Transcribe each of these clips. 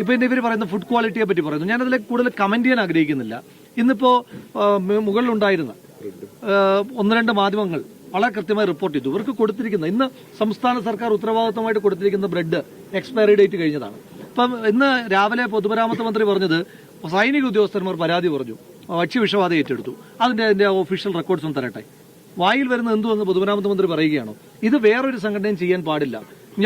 ഇപ്പൊ എന്റെ ഇവർ പറയുന്ന ഫുഡ് ക്വാളിറ്റിയെ പറ്റി പറയുന്നു. ഞാൻ അതിലേക്ക് കൂടുതൽ കമന്റ് ചെയ്യാൻ ആഗ്രഹിക്കുന്നില്ല. ഇന്നിപ്പോ മുകളിലുണ്ടായിരുന്ന ഒന്ന് രണ്ട് മാധ്യമങ്ങൾ വളരെ കൃത്യമായി റിപ്പോർട്ട് ചെയ്തു. ഇവർക്ക് കൊടുത്തിരിക്കുന്ന ഇന്ന് സംസ്ഥാന സർക്കാർ ഉത്തരവാദിത്തമായിട്ട് കൊടുത്തിരിക്കുന്ന ബ്രെഡ് എക്സ്പയറി ഡേറ്റ് കഴിഞ്ഞതാണ്. ഇപ്പം ഇന്ന് രാവിലെ പൊതുമരാമത്ത് മന്ത്രി പറഞ്ഞത് സൈനിക ഉദ്യോഗസ്ഥന്മാർ പരാതി പറഞ്ഞു ഭക്ഷ്യവിഷബാധ ഏറ്റെടുത്തു. അതിന്റെ അതിന്റെ ഒഫീഷ്യൽ റെക്കോർഡ്സ് ഒന്ന് തരട്ടെ. വായിൽ വരുന്ന എന്തുവെന്ന് പൊതുമരാമത്ത് മന്ത്രി പറയുകയാണോ? ഇത് വേറൊരു സംഘടനയും ചെയ്യാൻ പാടില്ല.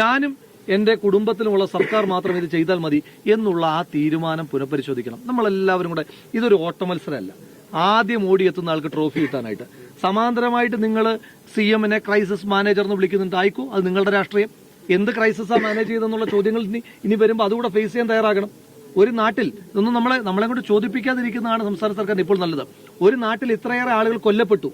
ഞാനും എന്റെ കുടുംബത്തിലുമുള്ള സർക്കാർ മാത്രം ഇത് ചെയ്താൽ മതി എന്നുള്ള ആ തീരുമാനം പുനഃപരിശോധിക്കണം. നമ്മളെല്ലാവരും കൂടെ ഇതൊരു ഓട്ടമത്സരമല്ല. ആദ്യം ഓടിയെത്തുന്ന ആൾക്ക് ട്രോഫി കിട്ടാനായിട്ട്. സമാന്തരമായിട്ട് നിങ്ങൾ സി എമ്മിനെ ക്രൈസിസ് മാനേജർ എന്ന് വിളിക്കുന്നുണ്ട്. ആയിക്കോ അത് നിങ്ങളുടെ രാഷ്ട്രീയം. എന്ത് ക്രൈസിസാണ് മാനേജ് ചെയ്തെന്നുള്ള ചോദ്യങ്ങൾ ഇനി ഇനി വരുമ്പോൾ അതുകൂടെ ഫേസ് ചെയ്യാൻ തയ്യാറാകണം. ഒരു നാട്ടിൽ ഇതൊന്നും നമ്മളെ നമ്മളെ കൊണ്ട് ചോദിപ്പിക്കാതിരിക്കുന്നതാണ് സംസ്ഥാന സർക്കാരിന് ഇപ്പോൾ നല്ലത്. ഒരു നാട്ടിൽ ഇത്രയേറെ ആളുകൾ കൊല്ലപ്പെട്ടു.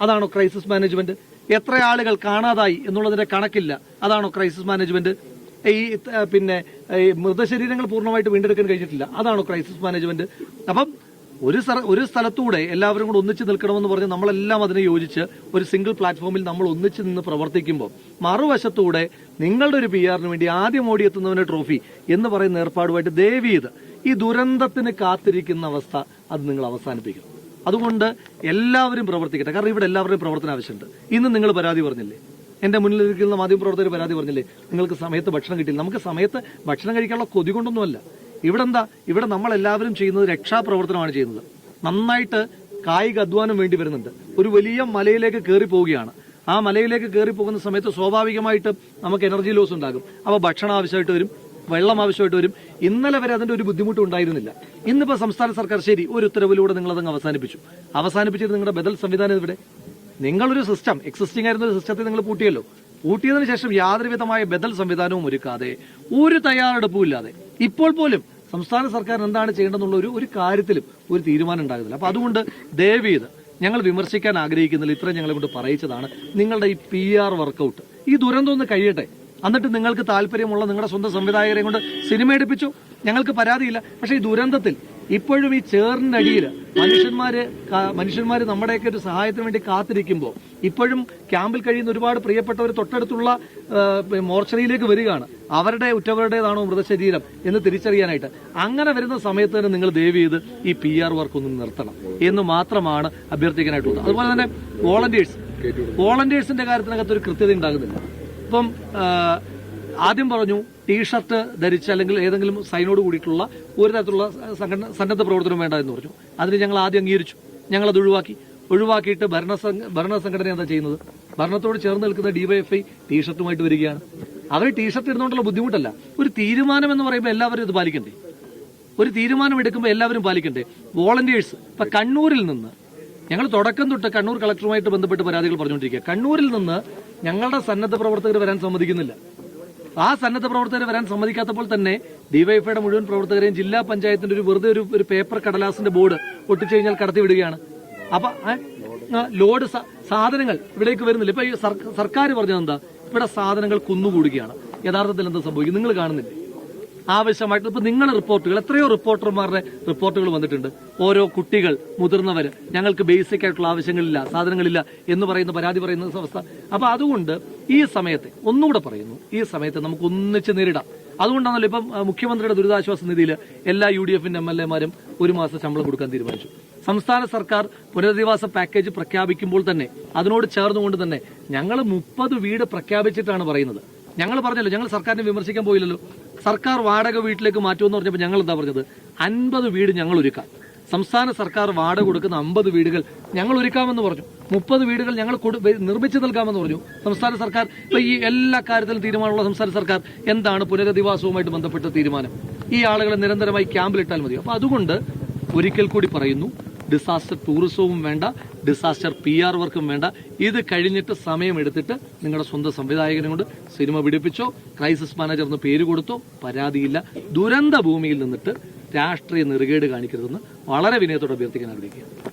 അതാണോ ക്രൈസിസ് മാനേജ്മെന്റ്? എത്ര ആളുകൾ കാണാതായി എന്നുള്ളതിന്റെ കണക്കില്ല. അതാണോ ക്രൈസിസ് മാനേജ്മെന്റ്? ഈ പിന്നെ ഈ മൃതശരീരങ്ങൾ പൂർണമായിട്ട് വീണ്ടെടുക്കാൻ കഴിഞ്ഞിട്ടില്ല. അതാണോ ക്രൈസിസ് മാനേജ്മെന്റ് അപ്പം ഒരു ഒരു സ്ഥലത്തൂടെ എല്ലാവരും കൂടെ ഒന്നിച്ച് നിൽക്കണമെന്ന് പറഞ്ഞ് നമ്മളെല്ലാം അതിനെ യോജിച്ച് ഒരു സിംഗിൾ പ്ലാറ്റ്ഫോമിൽ നമ്മൾ ഒന്നിച്ച് നിന്ന് പ്രവർത്തിക്കുമ്പോൾ മറുവശത്തൂടെ നിങ്ങളുടെ ഒരു പി ആറിന് വേണ്ടി ആദ്യം ഓടിയെത്തുന്നവന് ട്രോഫി എന്ന് പറയുന്ന ഏർപ്പാടുമായിട്ട് ദേവീത് ഈ ദുരന്തത്തിന് കാത്തിരിക്കുന്ന അവസ്ഥ അത് നിങ്ങൾ അവസാനിപ്പിക്കണം. അതുകൊണ്ട് എല്ലാവരും പ്രവർത്തിക്കട്ടെ. കാരണം ഇവിടെ എല്ലാവരുടെയും പ്രവർത്തന ആവശ്യമുണ്ട്. ഇന്ന് നിങ്ങൾ പരാതി പറഞ്ഞില്ലേ? എന്റെ മുന്നിലിരിക്കുന്ന മാധ്യമപ്രവർത്തകർ പരാതി പറഞ്ഞില്ലേ? നിങ്ങൾക്ക് സമയത്ത് ഭക്ഷണം കിട്ടില്ല നമുക്ക് സമയത്ത് ഭക്ഷണം കഴിക്കാനുള്ള കൊതി കൊണ്ടൊന്നുമല്ല. ഇവിടെ എന്താ? ഇവിടെ നമ്മൾ എല്ലാവരും ചെയ്യുന്നത് രക്ഷാപ്രവർത്തനമാണ് ചെയ്യുന്നത്. നന്നായിട്ട് കായിക അധ്വാനം വേണ്ടി വരുന്നുണ്ട്. ഒരു വലിയ മലയിലേക്ക് കയറി പോവുകയാണ് ആ മലയിലേക്ക് കയറി പോകുന്ന സമയത്ത് സ്വാഭാവികമായിട്ട് നമുക്ക് എനർജി ലോസ് ഉണ്ടാകും. അപ്പോൾ ഭക്ഷണം ആവശ്യമായിട്ട് വരും വെള്ളം ആവശ്യമായിട്ട് വരും. ഇന്നലെ വരെ അതിന്റെ ഒരു ബുദ്ധിമുട്ട് ഉണ്ടായിരുന്നില്ല. ഇന്നിപ്പോ സംസ്ഥാന സർക്കാർ ശരി ഒരു ഉത്തരവിലൂടെ നിങ്ങൾ അതങ്ങ് അവസാനിപ്പിച്ചു. അവസാനിപ്പിച്ചിട്ട് നിങ്ങളുടെ ബദൽ സംവിധാനം ഇവിടെ നിങ്ങളൊരു സിസ്റ്റം എക്സിസ്റ്റിംഗ് ആയിരുന്ന ഒരു സിസ്റ്റത്തെ നിങ്ങൾ പൂട്ടിയല്ലോ. പൂട്ടിയതിനു ശേഷം യാതൊരുവിധമായ ബദൽ സംവിധാനവും ഒരുക്കാതെ ഒരു തയ്യാറെടുപ്പും ഇല്ലാതെ ഇപ്പോൾ പോലും സംസ്ഥാന സർക്കാർ എന്താണ് ചെയ്യേണ്ടതെന്നുള്ള ഒരു ഒരു കാര്യത്തിലും ഒരു തീരുമാനം ഉണ്ടാകുന്നില്ല അപ്പൊ അതുകൊണ്ട് ദയവ് ചെയ്ത് ഞങ്ങൾ വിമർശിക്കാൻ ആഗ്രഹിക്കുന്നില്ല. ഇത്രയും ഞങ്ങളെ കൊണ്ട് പറയിച്ചതാണ്. നിങ്ങളുടെ ഈ പി ആർ വർക്കൗട്ട് ഈ ദുരന്തം ഒന്ന് കഴിയട്ടെ. എന്നിട്ട് നിങ്ങൾക്ക് താല്പര്യമുള്ള നിങ്ങളുടെ സ്വന്തം സംവിധായകരെ കൊണ്ട് സിനിമ എടുപ്പിച്ചു. ഞങ്ങൾക്ക് പരാതിയില്ല. പക്ഷേ ഈ ദുരന്തത്തിൽ ഇപ്പോഴും ഈ ചേറിന്റെ അടിയിൽ മനുഷ്യന്മാര് മനുഷ്യന്മാര് നമ്മുടെയൊക്കെ ഒരു സഹായത്തിന് വേണ്ടി കാത്തിരിക്കുമ്പോൾ ഇപ്പോഴും ക്യാമ്പിൽ കഴിയുന്ന ഒരുപാട് പ്രിയപ്പെട്ടവർ തൊട്ടടുത്തുള്ള മോർച്ചറിയിലേക്ക് വരികയാണ്. അവരുടെ ഉറ്റവരുടേതാണോ മൃതശരീരം എന്ന് തിരിച്ചറിയാനായിട്ട്. അങ്ങനെ വരുന്ന സമയത്ത് തന്നെ നിങ്ങൾ ദയവ് ചെയ്ത് ഈ പി ആർ വർക്ക് ഒന്ന് നിർത്തണം എന്ന് മാത്രമാണ് അഭ്യർത്ഥിക്കാനായിട്ടുള്ളത്. അതുപോലെ തന്നെ വോളണ്ടിയേഴ്സ്. വോളണ്ടിയേഴ്സിന്റെ കാര്യത്തിനകത്ത് ഒരു കൃത്യത ഉണ്ടാകുന്നില്ല. ഇപ്പം ആദ്യം പറഞ്ഞു ടീഷർട്ട് ധരിച്ച് അല്ലെങ്കിൽ ഏതെങ്കിലും സൈനോട് കൂടിയിട്ടുള്ള ഒരു തരത്തിലുള്ള സംഘടന സന്നദ്ധ പ്രവർത്തനം വേണ്ട എന്ന് പറഞ്ഞു. അതിന് ഞങ്ങൾ ആദ്യം അംഗീകരിച്ചു. ഞങ്ങളത് ഒഴിവാക്കി. ഒഴിവാക്കിയിട്ട് ഭരണ ഭരണ സംഘടന എന്താ ചെയ്യുന്നത്? ഭരണത്തോട് ചേർന്ന് നിൽക്കുന്ന ഡിവൈഎഫ്ഐ ടീഷർട്ടുമായിട്ട് വരികയാണ്. അവർ ടീഷർട്ട് ഇടുന്നുകൊണ്ടുള്ള ബുദ്ധിമുട്ടല്ല. ഒരു തീരുമാനം എന്ന് പറയുമ്പോൾ എല്ലാവരും ഇത് പാലിക്കണ്ടേ? ഒരു തീരുമാനം എടുക്കുമ്പോൾ എല്ലാവരും പാലിക്കണ്ടേ? വോളണ്ടിയേഴ്സ് ഇപ്പൊ കണ്ണൂരിൽ നിന്ന് ഞങ്ങൾ തുടക്കം തൊട്ട് കണ്ണൂർ കളക്ടറുമായിട്ട് ബന്ധപ്പെട്ട് പരാതികൾ പറഞ്ഞുകൊണ്ടിരിക്കുക. കണ്ണൂരിൽ നിന്ന് ഞങ്ങളുടെ സന്നദ്ധ പ്രവർത്തകർ വരാൻ സമ്മതിക്കുന്നില്ല. ആ സന്നദ്ധ പ്രവർത്തകർ വരാൻ സമ്മതിക്കാത്തപ്പോൾ തന്നെ ഡിവൈഎഫ്ഐയുടെ മുഴുവൻ പ്രവർത്തകരെയും ജില്ലാ പഞ്ചായത്തിന്റെ ഒരു വെറുതെ ഒരു ഒരു പേപ്പർ കടലാസിന്റെ ബോർഡ് ഒട്ടിച്ചു കഴിഞ്ഞാൽ കടത്തി വിടുകയാണ് അപ്പൊ ലോഡ് സാധനങ്ങൾ ഇവിടേക്ക് വരുന്നില്ല. ഇപ്പൊ സർക്കാർ പറഞ്ഞത് എന്താ ഇവിടെ സാധനങ്ങൾ കുന്നുകൂടുകയാണ്. യഥാർത്ഥത്തിൽ എന്താ സംഭവിക്കും നിങ്ങൾ കാണുന്നില്ലേ? ആവശ്യമായിട്ട് ഇപ്പൊ നിങ്ങളുടെ റിപ്പോർട്ടുകൾ എത്രയോ റിപ്പോർട്ടർമാരുടെ റിപ്പോർട്ടുകൾ വന്നിട്ടുണ്ട്. ഓരോ കുട്ടികൾ മുതിർന്നവർ ഞങ്ങൾക്ക് ബേസിക് ആയിട്ടുള്ള ആവശ്യങ്ങളില്ല സാധനങ്ങളില്ല എന്ന് പറയുന്ന പരാതി പറയുന്ന അവസ്ഥ. അപ്പൊ അതുകൊണ്ട് ഈ സമയത്തെ ഒന്നുകൂടെ പറയുന്നു ഈ സമയത്ത് നമുക്ക് ഒന്നിച്ച് നേരിടാം. അതുകൊണ്ടാണല്ലോ ഇപ്പം മുഖ്യമന്ത്രിയുടെ ദുരിതാശ്വാസ നിധിയിൽ എല്ലാ യു ഡി എഫിന്റെ എം എൽ എമാരും ഒരു മാസം ശമ്പളം കൊടുക്കാൻ തീരുമാനിച്ചു. സംസ്ഥാന സർക്കാർ പുനരധിവാസ പാക്കേജ് പ്രഖ്യാപിക്കുമ്പോൾ തന്നെ അതിനോട് ചേർന്നുകൊണ്ട് തന്നെ ഞങ്ങൾ മുപ്പത് വീട് പ്രഖ്യാപിച്ചിട്ടാണ് പറയുന്നത്. ഞങ്ങൾ പറഞ്ഞല്ലോ ഞങ്ങൾ സർക്കാരിനെ വിമർശിക്കാൻ പോയില്ലല്ലോ. സർക്കാർ വാടക വീട്ടിലേക്ക് മാറ്റുമെന്ന് പറഞ്ഞപ്പോൾ ഞങ്ങൾ എന്താ പറഞ്ഞത്? അൻപത് വീട് ഞങ്ങൾ ഒരുക്കാം. സംസ്ഥാന സർക്കാർ വാടക കൊടുക്കുന്ന അമ്പത് വീടുകൾ ഞങ്ങൾ ഒരുക്കാമെന്ന് പറഞ്ഞു. മുപ്പത് വീടുകൾ ഞങ്ങൾ നിർമ്മിച്ചു നൽകാമെന്ന് പറഞ്ഞു. സംസ്ഥാന സർക്കാർ ഇപ്പൊ ഈ എല്ലാ കാര്യത്തിലും തീരുമാനമുള്ള സംസ്ഥാന സർക്കാർ എന്താണ് പുനരധിവാസവുമായിട്ട് ബന്ധപ്പെട്ട തീരുമാനം? ഈ ആളുകളെ നിരന്തരമായി ക്യാമ്പിലിട്ടാൽ മതി. അപ്പൊ അതുകൊണ്ട് ഒരിക്കൽ കൂടി പറയുന്നു ഡിസാസ്റ്റർ ടൂറിസവും വേണ്ട ഡിസാസ്റ്റർ പി ആർ വർക്കും വേണ്ട. ഇത് കഴിഞ്ഞിട്ട് സമയമെടുത്തിട്ട് നിങ്ങളുടെ സ്വന്തം സംവിധായകനെ കൊണ്ട് സിനിമ പിടിപ്പിച്ചോ ക്രൈസിസ് മാനേജർ എന്ന് പേര് കൊടുത്തോ പരാതിയില്ല. ദുരന്ത ഭൂമിയിൽ നിന്നിട്ട് രാഷ്ട്രീയ നെറുകേട് കാണിക്കരുതെന്ന് വളരെ വിനയത്തോടെ അഭ്യർത്ഥിക്കാൻ ആഗ്രഹിക്കുക